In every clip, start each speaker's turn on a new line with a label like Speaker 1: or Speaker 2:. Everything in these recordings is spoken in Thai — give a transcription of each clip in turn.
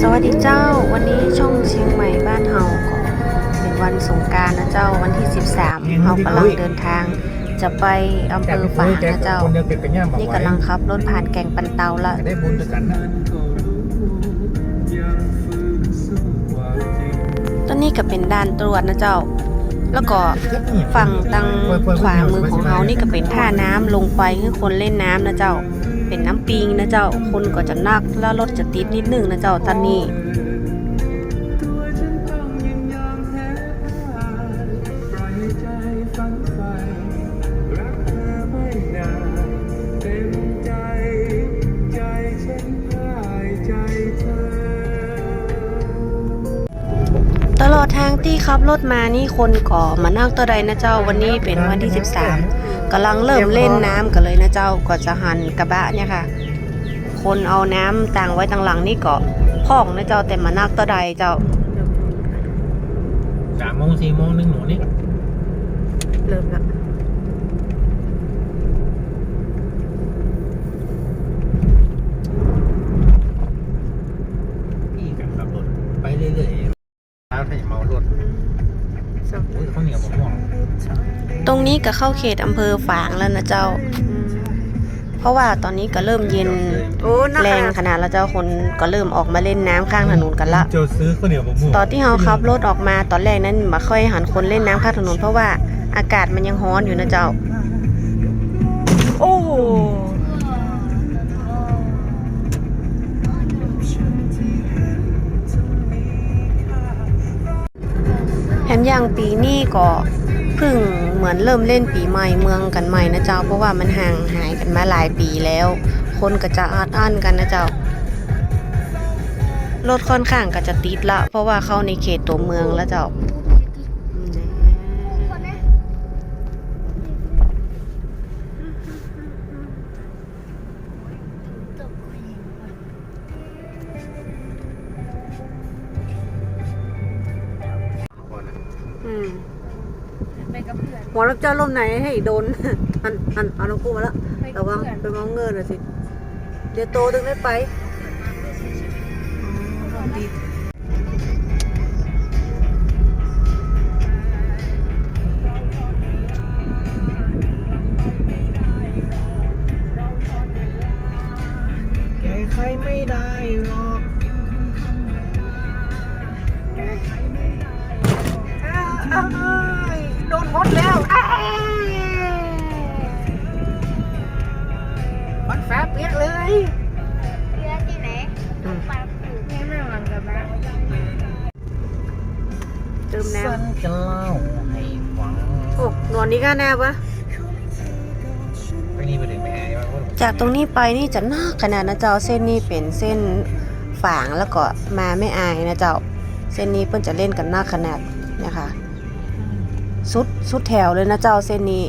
Speaker 1: สวัสดีเจ้า วันนี้ช่องเชียงใหม่บ้านเฮาก็เป็นวันสงกรารนะเจ้าวันที่ 13เฮากำลังเดินทาง จะไปอำเภอฝางนะเจ้า
Speaker 2: คนเดียวเก็บกันย่ามบอก
Speaker 1: นี่
Speaker 2: ไว้
Speaker 1: กำลังขับรถผ่านแก่งปันเตาละ
Speaker 2: จะได้บุญด้วยกันนะ
Speaker 1: ตอนนี้ก็เป็นด่านตรวจนะเจ้า แล้วก็ฝั่งทางขวามือของเฮานี่ก็เป็นท่าน้ำลงไปให้คนเล่นน้ำนะเจ้า เป็นน้ำปิงนะเจ้า คนก็จะนักแล้วรถจะติดนิดนึงนะเจ้าตอนนี้ตลอดทางที่ขับรถมานี่คนก่อมานั่งตัวใดนะเจ้าวันนี้เป็นวันที่ 13 กำลังเริ่มเล่นน้ำกันเลยนะเจ้าก็จะหันกระบะเนี่ยค่ะ คนเอาน้ำต่างไว้ต่างหลังนี่ก็พ่องนะเจ้าแต่มานักตัวใดเจ้า
Speaker 2: สามโมงสี่โมงหนึ่งหนูนี่
Speaker 1: เริ่มละ
Speaker 2: พี่กันขับรถไปเรื่อยๆแล้วถ้าอย่าเมารถโอ้ยเขาเหนียวมะม่วง
Speaker 1: ตรงนี้ก็เข้าเขตอำเภอฝางแล้วนะเจ้า เพราะว่าตอนนี้ก็เริ่มเย็นแรงขนาดแล้วเจ้าคนก็เริ่มออกมาเล่นน้ำข้างถนนกันละ
Speaker 2: เจ้าซื้อข้าวเหนียวมะม่วง
Speaker 1: ตอนที่เราขับรถออกมาตอนแรกนั้นมาค่อยหันคนเล่นน้ำข้างถนนเพราะว่าอากาศมันยังร้อนอยู่นะเจ้า โอ้แถมอย่างปีนี้ก็เพิ่งเหมือนเริ่มเล่นปีใหม่เมืองกันใหม่นะเจ้า เพราะว่ามันห่างหายกันมาหลายปีแล้ว คนก็จะอัดอั้นกันนะเจ้ารถค่อนข้างก็จะติดละ เพราะว่าเข้าในเขตตัวเมืองแล้วเจ้าอืม
Speaker 3: กับเพื่อน
Speaker 1: หัวรับเจ้าล่มไหนให้โดนอันอันเอาน้องกูมาแล้ว
Speaker 3: ไปกับ
Speaker 1: ระวัง
Speaker 3: เพื่อน
Speaker 1: ไปมองเงินหน่อยสิ เดี๋ยวโตถึงได้ไป
Speaker 2: ฟบเปียกเลย
Speaker 3: เพื่อนที่ไหนปากผูกให้แม่มันกับบ้าน
Speaker 1: เติมน้
Speaker 2: ฉันจะเล่าให้ฟังำ
Speaker 1: โอ้นอนนี้ก็แน่ปะ
Speaker 2: ไปนี่ไปถึงแม่ว่า
Speaker 1: จากตรงนี้ไปนี่จะน่าขนาดนะเจ้าเส้นนี้เป็นเส้นฝางแล้วก็มาไม่อายนะเจ้าเส้นนี้เพิ่นจะเล่นกันหน้าขนาดเนะคะสุดสุดแถวเลยนะเจ้าเส้นนี้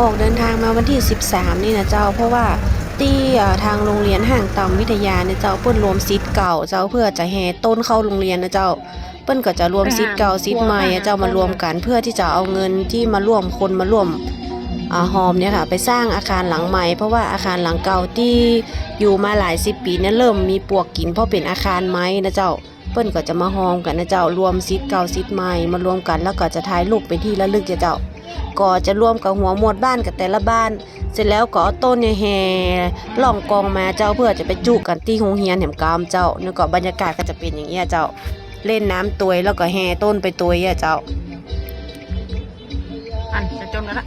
Speaker 1: ออกเดินทางมาวันที่ 13 นี่นะเจ้า เพราะว่าที่ทางโรงเรียนห่างต่ำวิทยาเนี่ยเจ้าเปิ้นรวมซิทเก่าเจ้าเพื่อจะแห่ต้นเข้าโรงเรียนนะเจ้า เปิ้นก็จะรวมซิทเก่าซิทใหม่เจ้ามารวมกันเพื่อที่จะเอาเงินที่มาร่วมคนมาร่วมอหอมเนี่ยค่ะไปสร้างอาคารหลังใหม่ เพราะว่าอาคารหลังเก่าที่อยู่มาหลายสิบปีเนี่ยเริ่มมีปลวกกินเพราะเป็นอาคารไม้นะเจ้าเปิ้นก็จะมาหอมกันนะเจ้ารวมซิทเก่าซิทใหม่มารวมกันแล้วก็จะถ่ายรูปเป็นที่ระลึกเจ้า ก็จะร่วมกับหัวหมวดบ้านกับแต่ละบ้าน เสร็จแล้วก็เอาต้นเนี่ยแห่ล่องกองมาเจ้าเพื่อจะไปจุกันที่โรงเรียนแหมกามเจ้าแล้วก็บรรยากาศก็จะเป็นอย่างเงี้ยเจ้าเล่นน้ำตัวแล้วก็แห่ต้นไปตัวยอะเจ้าอันจะจนกันละ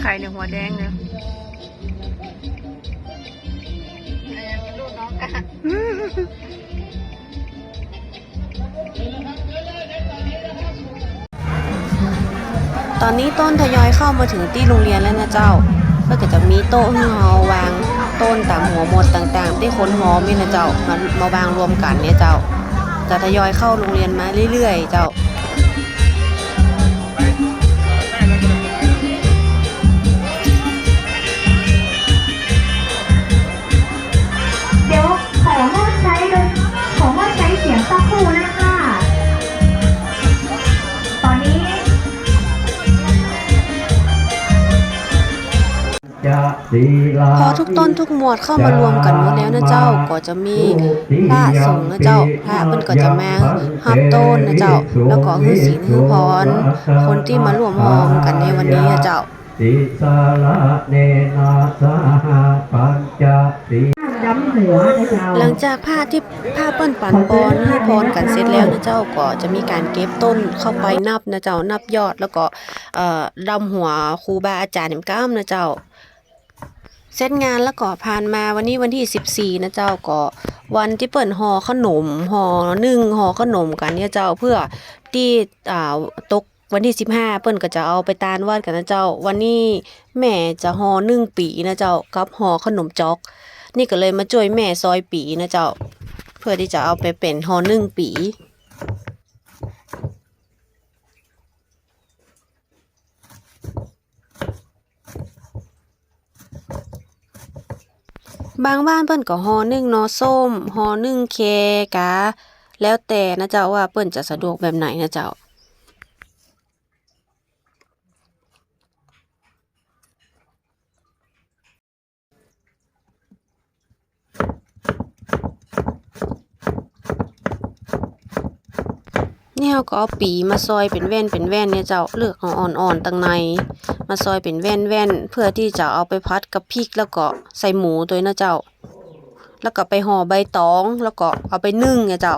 Speaker 1: ไข่ในหัวแดงเนี่ย ตอนนี้ต้นทยอยเข้ามาถึงที่โรงเรียนแล้วนะเจ้าก็จะมีโต๊ะห้เราวางต้นตามหัวหมดต่างๆ ที่คนหอมนี่นะเจ้ามามาวางรวมกันเนี่ยเจ้า จะทยอยเข้าโรงเรียนมาเรื่อยๆ เจ้า พอทุกต้นทุกหมวดเข้ามารวมกันหมดแล้วนะเจ้าก็จะมีพระสงฆ์นะเจ้าพระเพิ่นก็จะมาฮับต้นนะเจ้า แล้วก็ฮือศีลฮือพรคนที่มารวมหอมกันในวันนี้นะเจ้า
Speaker 4: ติสาละเนนาสหปัญจสี
Speaker 5: ห
Speaker 1: ลังจากผ้าที่ผ้าเปิ้นปันปอนให้พรกันเสร็จแล้วนะเจ้าก็จะมีการเก็บต้นเข้าไปนับนะเจ้านับยอดแล้วก็เอ่อดำหัวครูบาอาจารย์แหมก้ามนะเจ้า เสร็จงานแล้วก็ผ่านมาวันนี้วันที่ 14 นะเจ้าก็วันที่เปิ่นห่อขนมห่อนึ่งห่อขนมกันเนี่ยเจ้าเพื่อที่อ่าตกวันที่ 15 เปิ้นก็จะเอาไปตานวาดกันนะเจ้า วันนี้แม่จะห่อนึ่งปีนะเจ้ากับห่อขนมจอก นี่ก็เลยมาช่วยแม่ซอยปีนะเจ้า เพื่อที่จะเอาไปเป็นห่อนึ่งปี บางบ้านเปิ้นก็ห่อนึ่งนอส้มห่อนึ่งเคกาแล้วแต่นะเจ้าว่าเปิ้นจะสะดวกแบบไหนนะเจ้านี่เราก็เอาปีมาซอยเป็นแว่นเป็นแว่นเนี่ยเจ้าเลือกเอาอ่อนๆตั้งใน มาซอยเป็นแว่นแว่นเพื่อที่จะเอาไปพัดกับพริกแล้วก็ใส่หมูตัวนะเจ้า แล้วก็ไปห่อใบตองแล้วก็เอาไปนึ่งเนี่ยเจ้า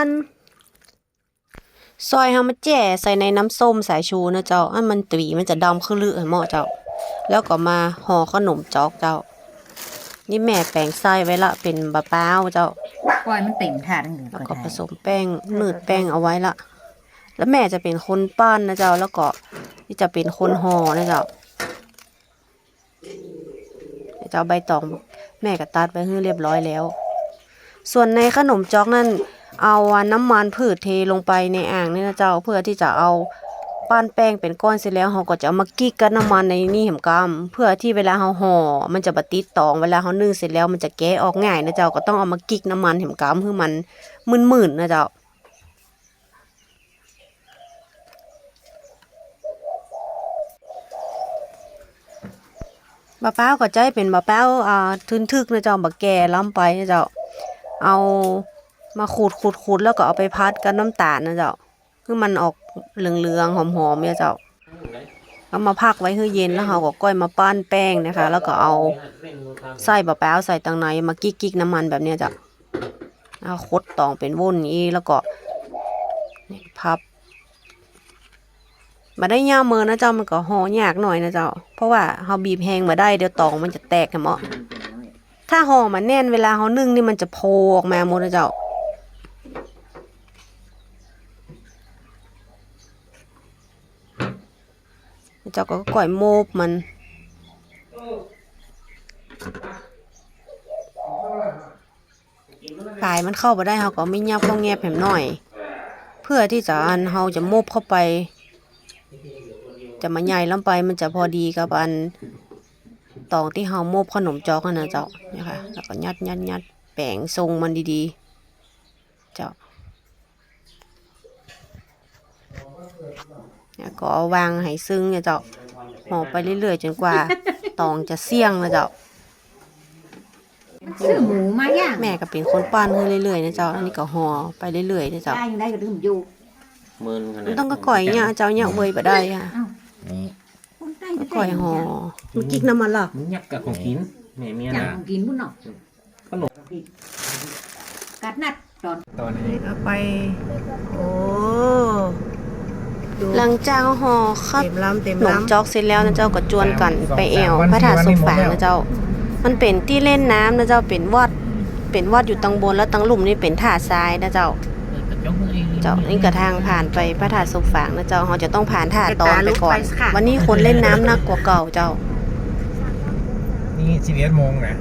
Speaker 1: อันซอยเฮามาแจ่ใส่ในน้ำส้มสายชูนะเจ้า อันมันตีมันจะดำขึ้นลือเหมาะเจ้า แล้วก็มาห่อขนมจอกเจ้า นี่แม่แปลงไส้ไว้ละเป็นบะป้าวเจ้า
Speaker 6: ปล่อยมันเต็มถาดทั้งเหลือ
Speaker 1: แล้ว
Speaker 6: ก็
Speaker 1: ก็
Speaker 6: ได้
Speaker 1: ผสมแป้งหนืดแป้งเอาไว้ละ แล้วแม่จะเป็นคนปั้นนะเจ้า แล้วก็ที่จะเป็นคนห่อนะเจ้าเดี๋ยวเจ้าใบตองแม่ก็ตัดไว้ให้เรียบร้อยแล้ว ส่วนในขนมจอกนั่น เอาน้ำมันพืชเทลงไปในอ่างนี่นะเจ้าเพื่อที่จะเอาปั้นแป้งเป็นก้อนเสร็จแล้วเราก็จะเอามากิ๊กกับน้ำมันในนี่เหมกำเพื่อที่เวลาเราห่อมันจะบติดตองเวลาเรานึ่งเสร็จแล้วมันจะแกะออกง่ายนะเจ้าก็ต้องเอามากิ๊กน้ำมันเหมกำให้มันมึนๆนะเจ้าบะเป้าก็จะให้เป็นบะเป้าอ่าทึนทึกนะเจ้าบะแก่ล้ำไปนะเจ้าเอา มาขูดขูดขูดแล้วก็เอาไปพัดกับน้ำตาลนะเจ้าคือมันออกเหลืองๆหอมๆเนี่ยเจ้าเอามาพักไว้ให้เย็นแล้วเราก็ก้อยมาปั้นแป้งนะคะ แล้วก็เอาใส่บะเป้าใส่ตังในมากิ๊กๆน้ำมันแบบเนี้ยเจ้าเอาคดตองเป็นวุ้นนี้แล้วก็นี่พับมาได้ย่าเมือนะเจ้ามันก็ห่อยากหน่อยนะเจ้า เพราะว่าเฮาบีบแห้งมาได้เดี๋ยวตองมันจะแตกเหมาะถ้าห่อมันแน่นเวลาเฮานึ่งนี่มันจะโพออกมาหมดนะเจ้า เจ้าก็ก่อยโมบมันปลายมันเข้าไปได้เฮาก็ไม่ยับเข้าแงบแหมหน่อย เพื่อที่จะอันเฮาจะโมบเข้าไป จะมาใหญ่ล้ำไปมันจะพอดีกับอันตองที่เฮาโมบขนมจอกนะเจ้าเนี่ยค่ะแล้วก็ยัดยัดยัดแปลงทรงมันดีๆ เจ้า แล้วก็เอาวางให้ซึ้งเนี่ยเจ้าห่อไปเรื่อยๆจนกว่าตองจะเสี่ยงนะเจ้า
Speaker 6: ซื้อหมูมาย่าง
Speaker 1: แม่ก็เป็นคนปั้นให้เรื่อยๆนะเจ้าอันนี้ก็ห่อไปเรื่อยๆนะเจ้า
Speaker 6: ได้ยังได้ก็ลืมอยู่
Speaker 2: หมื่นขนาด
Speaker 1: มันต้องก็ก่อยเนี่ยเจ้าเนี่ยเวยบ่ได้ค่ะ
Speaker 6: อ้าว
Speaker 2: นี่
Speaker 6: คนใต้
Speaker 1: ก่อยห่อมันกิกน้ำมันล่ะ
Speaker 2: มึงยักกับของกินแม่เมีย
Speaker 6: อย่าง
Speaker 2: น่ะ
Speaker 6: ของกินพุ่นเนาะ
Speaker 2: ขนม
Speaker 6: กัดนัดตอน
Speaker 2: ตอนนี้
Speaker 1: เอาไป โอ้ หลังจากห่อข้าว
Speaker 7: เต็มลำเต็ม
Speaker 1: หนม
Speaker 7: ลำ
Speaker 1: จอกเสร็จแล้วนะเจ้าก็จวนกันไปแอวพระธาตุสมฝางนะเจ้า มันเป็นที่เล่นน้ำนะเจ้าเป็นวัดเป็นวัดอยู่ตังบนแล้วตังหลุมนี่เป็นท่าทรายนะเจ้า เจ้านี่ก็ทางผ่านไปพระธาตุสมฝางนะเจ้าเราจะต้องผ่านท่าตอนไปก่อน วันนี้คนเล่นน้ำหนักกว่าเก่าเจ้า
Speaker 2: นี่สิบเอ็ดโมงนะ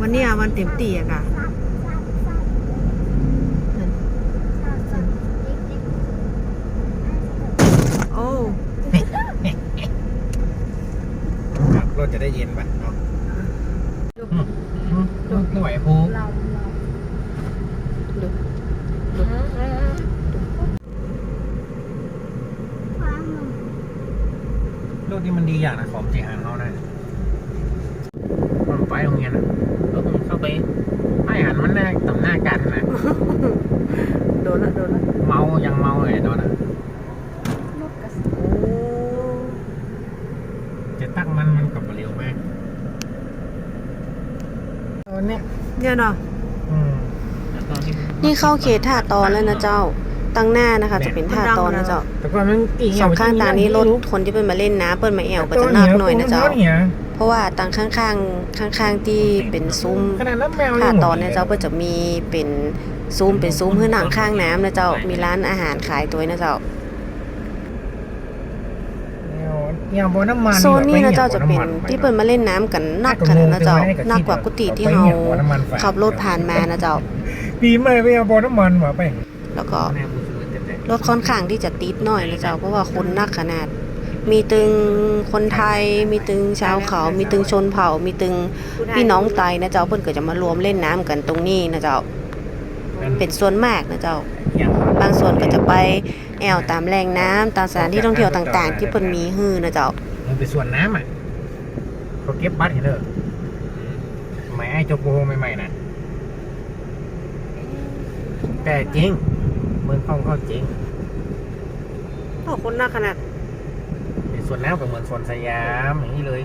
Speaker 7: วันเนี้ยวันเต็มตีอะค่ะ โอ้
Speaker 2: รถจะได้เย็นป่ะเนาะไม่ไหวพูรถนี่มันดีอย่างนะของเจียงเขานะมันไปโรงเรียนอะแล้วผมเข้าไปให้หันมันหน้าต่ำหน้ากันนะ
Speaker 7: โดนละโดนละ
Speaker 2: เมายังเมาเลยตอนนั้น
Speaker 7: โอ้
Speaker 2: จะตั้งมันมันกลับมาเร็วมาก ตอนเนี้ย
Speaker 7: เนี่ยเนาะ
Speaker 2: อืม
Speaker 1: นี่เข้าเขตท่าตอนแล้วนะเจ้า ตั้งหน้านะคะ จะเป็นท่าตอนนะเจ้า
Speaker 2: แต่ก่อนมันตี
Speaker 1: สองข้างทางนี้รถคนที่เปิ้นมาเล่นน้ำเปิ้นมาแอวก็จะนักหน่อยนะเจ้า เพราะว่าตังข้างๆข้างๆที่เป็นซุ้ม
Speaker 2: ขนาดนั้นแมว
Speaker 1: ท่าตอนเนี่ยเจ้าก็จะมีเป็นซุ้มเป็นซุ้มเพื่อหนังข้างน้ำนะเจ้า มีร้านอาหารขายตัวนะเจ้า
Speaker 2: แมวบ่น้ำมัน
Speaker 1: โซนนี้นะเจ้าจะเป็นที่เปิ้นมาเล่นน้ำกันนักขนาดนะเจ้านักกว่ากุฏิที่เราขับรถผ่านมานะเจ้า
Speaker 2: ปีใหม่ไปเอาบ่น้ำมันมาไป
Speaker 1: แล้วก็รถค่อนข้างที่จะติดหน่อยนะเจ้าเพราะว่าคนนักขนาด มีตึงคนไทย มีตึงชาวเขา มีตึงชนเผ่า มีตึงพี่น้องไตนะเจ้าเพิ่นก็จะมารวมเล่นน้ำกันตรงนี้นะเจ้า เป็นส่วนมากนะเจ้า บางส่วนก็จะไปแอวตามแหล่งน้ำตามสถานที่ท่องเที่ยวต่าง ๆ ที่เพิ่นมีฮือนะเจ้า
Speaker 2: มันเป็นส่วนน้ำอะเขาเก็บบัตรเห็นเด้อสมัยไอ้จบโบใหม่ๆนะแต่จริงเมืองท่องเขาจริง
Speaker 7: โอ้คนหน้าขนาด
Speaker 2: เป็นส่วนน้ำกับเหมือนส่วนสยามอย่างนี้เลย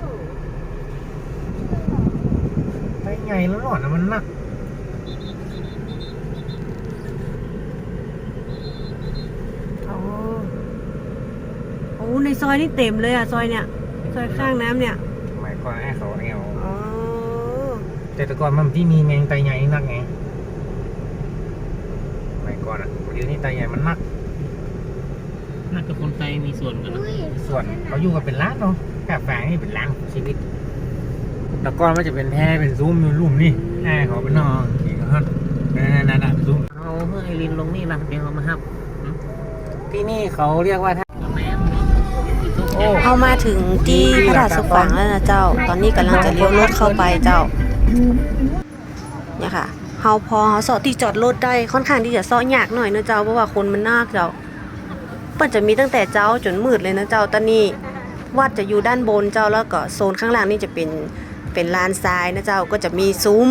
Speaker 2: ไปไงแล้วหลอดนะมันหนัก
Speaker 7: โอ้โอ้ในซอยนี่เต็มเลยอะซอยเนี่ย ซอยข้างน้ำเนี่ย
Speaker 2: สมัยก่อนไอ้เขาแอว
Speaker 7: อ๋อ
Speaker 2: แต่แต่ก่อนมันที่มีแมงไตใหญ่นักไงสมัยก่อนอะเดี๋ยวนี้ไตใหญ่มันนัก
Speaker 8: น่าจะคนไทยมีส่วนกันนะ
Speaker 2: ส่วนเขาอยู่กันเป็นร้านเนาะกาแฟนี่เป็นร้านของชีวิต แต่ก่อนมันจะเป็นแพร่เป็นซุ้มอยู่ลุ่มนี่แพร่เขาเป็นนอกขี่เขาฮั่นนั่นนั่นนั่นเป็นซุ้ม
Speaker 8: เอาเพื่อไอรินลงนี่นะเดี๋ยวเอามาฮับ
Speaker 2: ที่นี่เขาเรียกว่าท่า
Speaker 8: แม่
Speaker 2: โอ้
Speaker 1: เอามาถึงที่พระธาตุสมฝางแล้วนะเจ้า ตอนนี้กำลังจะเลี้ยวรถเข้าไปเจ้า เนี่ยค่ะเฮาพอเฮาสาะที่จอดรถได้ค่อนข้างที่จะเสาะยากหน่อยนะเจ้าเพราะว่าคนมันนากเจ้าเปิ้นจะมีตั้งแต่เจ้าจนมืดเลยนะเจ้าตอนนี้วัดจะอยู่ด้านบนเจ้าแล้วก็โซนข้างล่างนี่จะเป็นเป็นลานทรายนะเจ้าก็จะมีซุ้ม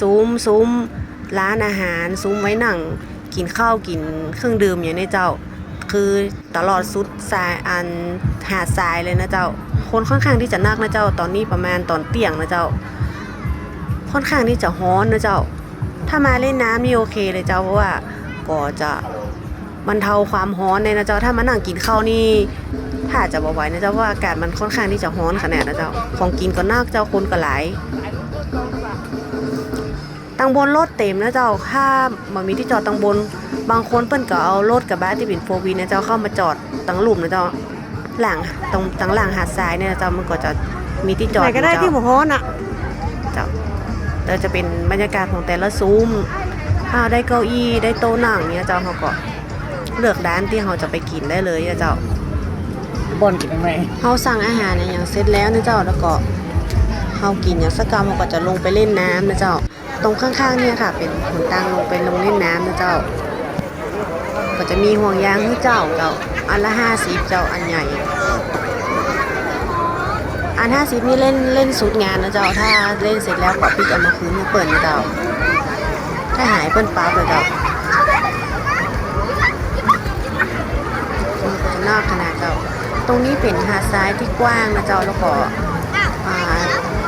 Speaker 1: ซุ้มซุ้มร้านอาหารซุ้มไว้หนังกินข้าวกินเครื่องดื่มอย่างนี้เจ้า คือตลอดสุดสายอันหาดทรายเลยนะเจ้า คนค่อนข้างที่จะนักนะเจ้า ตอนนี้ประมาณตอนเตี่ยงนะเจ้า ค่อนข้างที่จะฮ้อนนะเจ้า ถ้ามาเล่นน้ำนี่โอเคเลยเจ้าเพราะว่าก็จะบรรเทาความฮ้อนเลยนะเจ้า ถ้ามานั่งกินข้าวนี่ถ้าจะบอกไหวนะเจ้าว่าอากาศมันค่อนข้างที่จะฮ้อนขนาดนะเจ้า ของกินก็นักเจ้าคนก็หลายตังบนรถเต็มนะเจ้าถ้ามันมีที่จอดตังบน บางคนเปิ้นก็เอารถกับบ้านที่เป็นโฟวีนะเจ้าเข้ามาจอดตังหลุมนะเจ้าหลังตรงตังหลังหาดทรายเนี่ยนะเจ้ามันก็จะมีที่จอด
Speaker 7: ไหน
Speaker 1: อยู่
Speaker 7: ก็ได้
Speaker 1: เจ้า
Speaker 7: ที่หมูฮ้อนอะ
Speaker 1: เจ้าเราจะเป็นบรรยากาศของแต่ละซุ้มถ้าได้เก้าอี้ได้โต๊ะนั่งเนี่ยเจ้าเขาก็เลือกร้านที่เขาจะไปกินได้เลยนะเจ้า
Speaker 2: บอนกินทำไม
Speaker 1: เขาสั่งอาหารเนี่ยอย่างเสร็จแล้วนะเจ้าแล้วก็เขากินอย่างสักกรรมเขาก็จะลงไปเล่นน้ำนะเจ้าตรงข้างๆเนี่ยค่ะ เป็นหนทางลงไปลงเล่นน้ำนะเจ้า ก็จะมีห่วงยางให้เจ้าเจ้าอันละห้าสิบเจ้าอันใหญ่ อันห้าสิบนี่เล่นเล่นสุดงานนะเจ้าถ้าเล่นเสร็จแล้วก็ปิดเอามาคืนมาเปิดนะเจ้า ถ้าหายเปิ้นปั๊บเลยเจ้ามันก็จะนอกขนาดเจ้า ตรงนี้เป็นหาดทรายที่กว้างนะเจ้าแล้วก็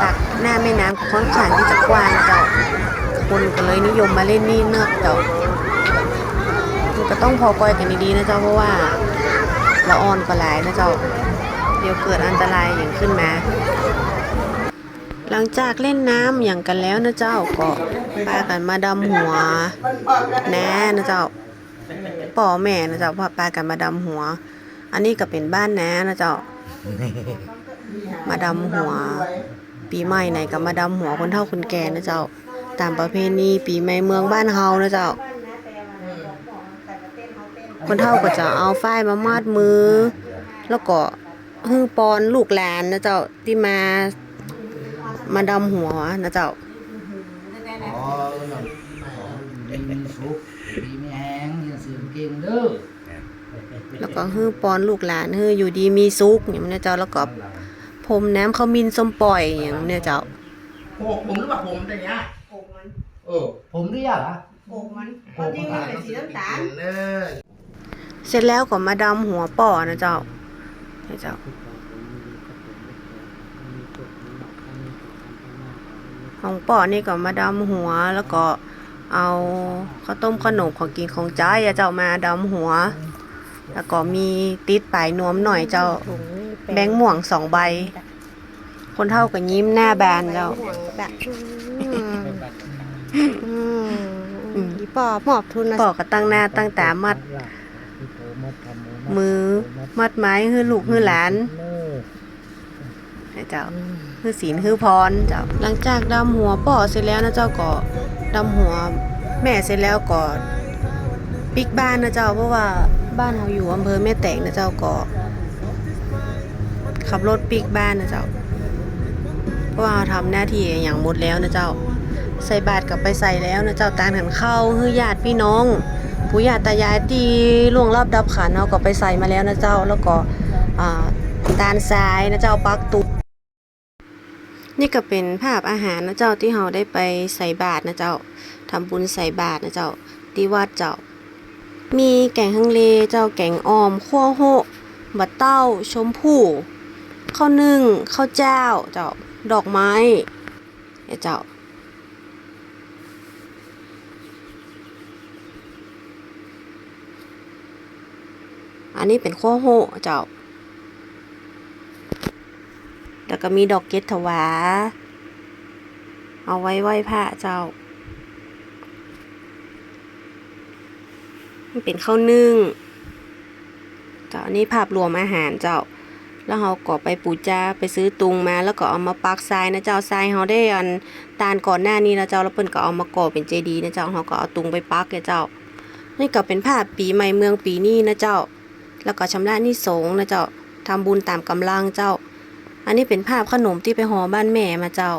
Speaker 1: ตักหน้าแม่น้ำค่อนข้างที่จะกว้างนะเจ้าคนก็เลยนิยมมาเล่นนี่เนือกเจ้า ก็ต้องพอกอยกันดีๆนะเจ้าเพราะว่าละอ่อนก็หลายนะเจ้าเดี๋ยวเกิดอันตรายอย่างขึ้นมาหลังจากเล่นน้ำอย่างกันแล้วนะเจ้าก็พากันมาดำหัวแน่นะเจ้าป่อแม่นะเจ้าพาพากันมาดำหัว อันนี้ก็เป็นบ้านแน่นะเจ้ามาดำหัว ปีใหม่ไหนก็มาดำหัวคนเฒ่าคนแก่นะเจ้า ตามประเพณีปีใหม่เมืองบ้านเฮานะเจ้า คนเฒ่าก็จะเอาฝ้ายมามัดมือ แล้วก็ฮือปอนลูกหลานนะเจ้าที่มา มาดำหัวนะเจ้า
Speaker 4: มีสุขมีแหงยังสื่อเก่งเด้อ
Speaker 1: แล้วก็ฮือปอนลูกหลานฮืออยู่ดีมีสุขอย่างนี้เจ้าแล้วก็พรมน้ำเขามินส้มปล่อยอย่างนี้เจ้า
Speaker 9: โผมผมหรือเปล่าผมแต่เนี้ย
Speaker 3: อกมัน
Speaker 9: เออ
Speaker 4: ผมเรียกอะ
Speaker 3: อกมันความจริงมันเป็นสีน้ำตาล
Speaker 9: เออ
Speaker 1: เสร็จแล้วก็มาดำหัวป่อนะเจ้านะเจ้า ของป่อนี่ก็มาดำหัวแล้วก็เอาข้าวต้มขนมของกินของจ้ายอะเจ้ามาดำหัว แล้วก็มีติดปลายนวมหน่อยเจ้าแบงค์ม่วงสองใบ คนเท่ากับยิ้มหน้าบานเจ้า
Speaker 7: แบบอืมอีปอบหมอบทุนนะ
Speaker 1: ป่อก็ตั้งหน้าตั้งตามัด มือมัดไม้ฮือลูกฮือหลานนะเจ้าคือศีลคือพรเจ้าหลังจากดำหัวป่อเสร็จแล้วนะเจ้าก็ดำหัวแม่เสร็จแล้วก็ปิกบ้านนะเจ้าเพราะว่าบ้านเราอยู่อำเภอแม่แตงนะเจ้าก็ขับรถปิกบ้านนะเจ้าเพราะว่าเราทำหน้าที่อย่างหมดแล้วนะเจ้า ใส่บาตรกลับไปใส่แล้วนะเจ้าตานหันเข้าคือญาติพี่น้อง ผู้ญาติตายายที่ล่วงรับดับขันเราก็ไปใส่มาแล้วนะเจ้าแล้วก็อ่าตานซ้ายนะเจ้าปักตุกนี่ก็เป็นภาพอาหารนะเจ้าที่เราได้ไปใส่บาตรนะเจ้าทำบุญใส่บาตรนะเจ้าที่วัดเจ้า มีแกงฮังเลเจ้าแกงออมขั้วโฮบัดเต้าชมพู่ข้าวนึ่งข้าวเจ้าเจ้าดอกไม้เจ้า อันนี้เป็นขั้วโฮเจ้า แล้วก็มีดอกเกตถวา เอาไว้ไหว้พระเจ้าเป็นข้าวนึ่งเจ้าอันนี้ภาพรวมอาหารเจ้า แล้วเราก็ไปปูจาไปซื้อตุงมา แล้วก็เอามาปักทรายนะเจ้าทรายเราได้อันตานก่อนหน้านี้นะเจ้าแล้วเปิ้นก็เอามาก่อเป็นเจดีย์นะเจ้าเราก็เอาตุงไปปักเลยเจ้านี่ก็เป็นภาพปีใหม่เมืองปีนี้นะเจ้า แล้วก็ชำระหนี่สงนะเจ้าทำบุญตามกำลังเจ้า อันนี้เป็นภาพขนมที่ไปหอบ้านแม่มาเจ้า